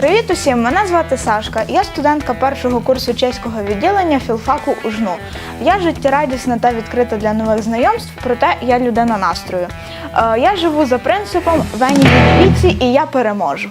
Привіт усім! Мене звати Сашка. Я студентка першого курсу чеського відділення філфаку УЖНУ. Я життєрадісна та відкрита для нових знайомств, проте я людина настрою. Е, Я живу за принципом Вені від і я переможу.